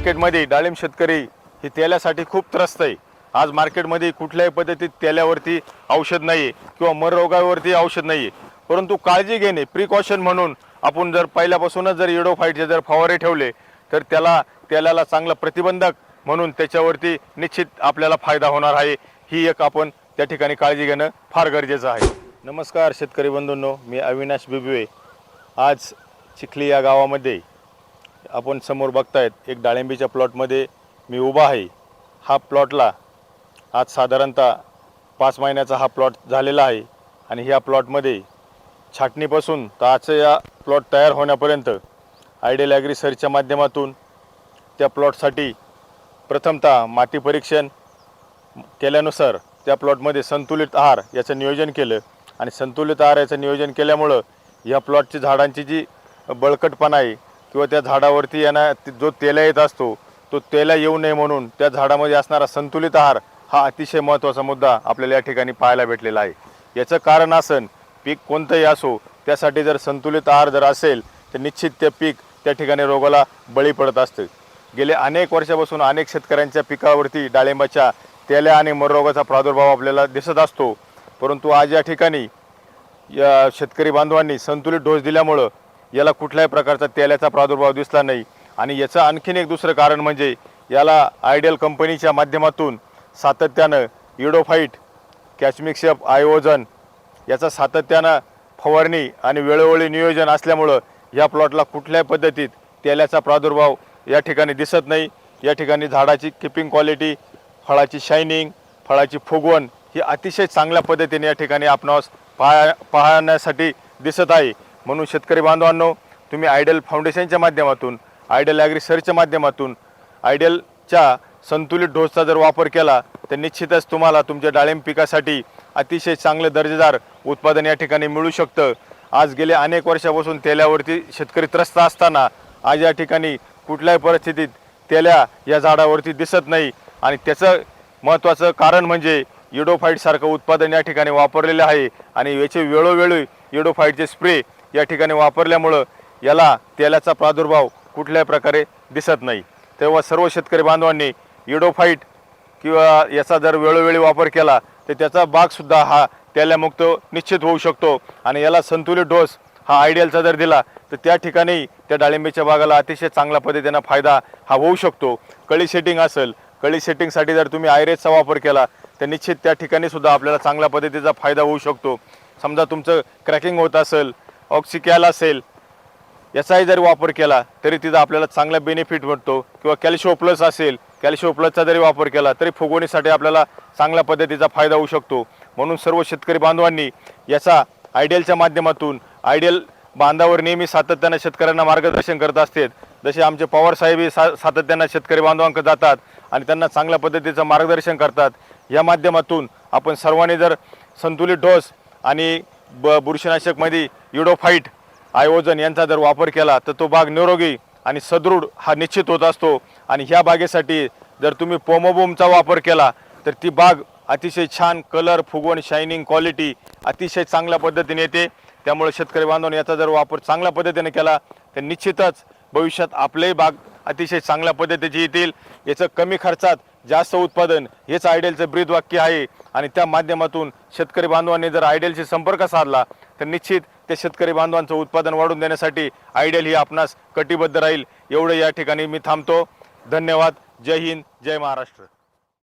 मार्केटमध्ये डाळिंब शेतकरी हे तेलासाठी खूप त्रस्त आहे. आज मार्केटमध्ये कुठल्याही पद्धतीत तेलावरती औषध नाही आहे किंवा मर रोगावरती औषध नाही आहे परंतु काळजी घेणे प्रिकॉशन म्हणून आपण जर पहिल्यापासूनच जर इडोफाईटचे जर फवारे ठेवले तर त्याला तेलाला चांगलं प्रतिबंधक म्हणून त्याच्यावरती निश्चित आपल्याला फायदा होणार आहे. ही एक आपण त्या ठिकाणी काळजी घेणं फार गरजेचं आहे. नमस्कार शेतकरी बंधूंनो मी अविनाश बिबवे. आज चिखली या गावामध्ये आपण समोर बघतायत एक डाळिंबीच्या प्लॉटमध्ये मी उभा आहे. हा प्लॉटला आज साधारणतः पाच महिन्याचा हा प्लॉट झालेला आहे आणि ह्या प्लॉटमध्ये छाटणीपासून तर आजचं या प्लॉट तयार होण्यापर्यंत आयडियल ॲग्री माध्यमातून त्या प्लॉटसाठी प्रथमतः माती परीक्षण केल्यानुसार त्या प्लॉटमध्ये संतुलित आहार याचं नियोजन केलं आणि संतुलित आहार याचं नियोजन केल्यामुळं या प्लॉटची झाडांची जी बळकटपणा आहे किंवा त्या झाडावरती येणार जो तेला येत असतो तो तेला येऊ नये म्हणून त्या झाडामध्ये असणारा संतुलित आहार हा अतिशय महत्त्वाचा मुद्दा आपल्याला या ठिकाणी पाहायला भेटलेला आहे. याचं कारण असन पीक कोणतंही असो त्यासाठी जर संतुलित आहार जर असेल तर निश्चित ते पीक त्या ठिकाणी रोगाला बळी पडत असते. गेले अनेक वर्षापासून अनेक शेतकऱ्यांच्या पिकावरती डाळिंबाच्या तेल्या आणि मररोगाचा प्रादुर्भाव आपल्याला दिसत असतो. परंतु आज या ठिकाणी या शेतकरी बांधवांनी संतुलित डोस दिल्यामुळं याला कुठल्याही प्रकारचा तेलाचा प्रादुर्भाव दिसला नाही. आणि याचं आणखीन एक दुसरं कारण म्हणजे याला आयडियल कंपनीच्या माध्यमातून सातत्यानं इडोफाईट कॅचमिक्सअप आयोजन याचा सातत्यानं फवारणी आणि वेळोवेळी नियोजन असल्यामुळं या प्लॉटला कुठल्याही पद्धतीत तेलाचा प्रादुर्भाव या ठिकाणी दिसत नाही. या ठिकाणी झाडाची किपिंग क्वालिटी फळाची शायनिंग फळाची फुगवण ही अतिशय चांगल्या पद्धतीने या ठिकाणी आपणास पाहा पाहण्यासाठी दिसत आहे. म्हणून शेतकरी बांधवांनो तुम्ही आयडल फाउंडेशनच्या माध्यमातून आयडल ॲग्री सर्चच्या माध्यमातून आयडलच्या संतुलित डोसचा जर वापर केला तर निश्चितच तुम्हाला तुमच्या डाळिंब पिकासाठी अतिशय चांगलं दर्जेदार उत्पादन या ठिकाणी मिळू शकतं. आज गेले अनेक वर्षापासून तेल्यावरती शेतकरी त्रस्त असताना आज या ठिकाणी कुठल्याही परिस्थितीत तेल्या या झाडावरती दिसत नाही. आणि त्याचं महत्त्वाचं कारण म्हणजे इडोफाईटसारखं उत्पादन या ठिकाणी वापरलेलं आहे. आणि याचे वेळोवेळी इडोफाईटचे स्प्रे या ठिकाणी वापरल्यामुळं याला तेलाचा प्रादुर्भाव कुठल्याही प्रकारे दिसत नाही. तेव्हा सर्व शेतकरी बांधवांनी इडोफाईट किंवा याचा जर वेळोवेळी वापर केला तर त्याचा बागसुद्धा हा तेल्यामुक्त निश्चित होऊ शकतो आणि याला संतुलित डोस हा आयडियलचा जर दिला तर त्या ठिकाणी त्या डाळिंबीच्या बागाला अतिशय चांगल्या पद्धतीनं फायदा हा होऊ शकतो. कळी सेटिंग असेल कळी सेटिंगसाठी जर तुम्ही आयरेजचा वापर केला तर निश्चित त्या ठिकाणी सुद्धा आपल्याला चांगल्या पद्धतीचा फायदा होऊ शकतो. समजा तुमचं क्रॅकिंग होत असेल ऑक्सिकॅल असेल याचाही जरी वापर केला तरी तिचा आपल्याला चांगला बेनिफिट मिळतो किंवा कॅल्शिओ प्लस असेल कॅल्शिओ प्लसचा जरी वापर केला तरी फुगवणीसाठी आपल्याला चांगल्या पद्धतीचा फायदा होऊ शकतो. म्हणून सर्व शेतकरी बांधवांनी याचा आयडियलच्या माध्यमातून आयडियल बांधावर नेहमी सातत्यानं शेतकऱ्यांना मार्गदर्शन करत असतात जसे आमचे पवारसाहेबही सा सातत्यानं शेतकरी बांधवांकडे जातात आणि त्यांना चांगल्या पद्धतीचं मार्गदर्शन करतात. या माध्यमातून आपण सर्वांनी जर संतुलित डोस आणि ब बुरशीनाशकमध्ये युडोफाईट आयोजन यांचा जर वापर केला तर तो बाग निरोगी आणि सदृढ हा निश्चित होत असतो. आणि ह्या बागेसाठी जर तुम्ही पोमोबोमचा वापर केला तर ती बाग अतिशय छान कलर फुगवण शायनिंग क्वालिटी अतिशय चांगल्या पद्धतीने येते. त्यामुळे शेतकरी बांधवांनी याचा जर वापर चांगल्या पद्धतीने केला तर निश्चितच भविष्यात आपलेही बाग अतिशय चांगल्या पद्धतीचे येतील. याचं कमी खर्चात जास्त उत्पादन हेच आयडियलचं ब्रीद वाक्य आहे. आणि त्या माध्यमातून शेतकरी बांधवांनी जर आयडियलशी संपर्क साधला तर निश्चित त्या शेतकरी बांधवांचं उत्पादन वाढवून देण्यासाठी आयडियल ही आपणास कटिबद्ध राहील. एवढं या ठिकाणी मी थांबतो. धन्यवाद. जय हिंद. जय महाराष्ट्र.